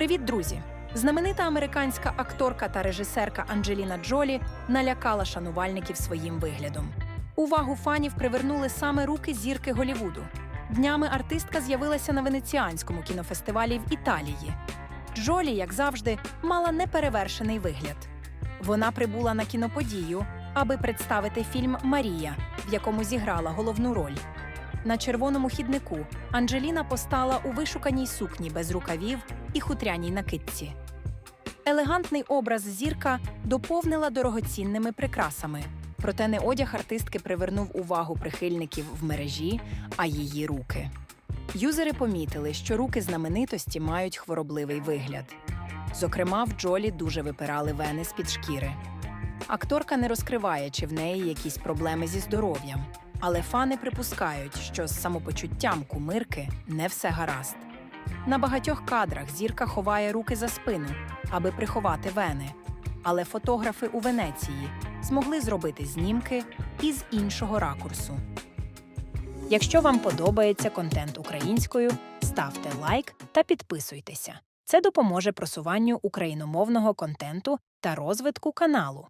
Привіт, друзі! Знаменита американська акторка та режисерка Анджеліна Джолі налякала шанувальників своїм виглядом. Увагу фанів привернули саме руки зірки Голівуду. Днями артистка з'явилася на венеціанському кінофестивалі в Італії. Джолі, як завжди, мала неперевершений вигляд. Вона прибула на кіноподію, аби представити фільм Марія, в якому зіграла головну роль. На червоному хіднику Анджеліна постала у вишуканій сукні без рукавів і хутряній накидці. Елегантний образ зірка доповнила дорогоцінними прикрасами. Проте не одяг артистки привернув увагу прихильників в мережі, а її руки. Юзери помітили, що руки знаменитості мають хворобливий вигляд. Зокрема, в Джолі дуже випирали вени з-під шкіри. Акторка не розкриває, чи в неї якісь проблеми зі здоров'ям, але фани припускають, що з самопочуттям кумирки не все гаразд. На багатьох кадрах зірка ховає руки за спину, аби приховати вени. Але фотографи у Венеції змогли зробити знімки із іншого ракурсу. Якщо вам подобається контент українською, ставте лайк та підписуйтеся. Це допоможе просуванню україномовного контенту та розвитку каналу.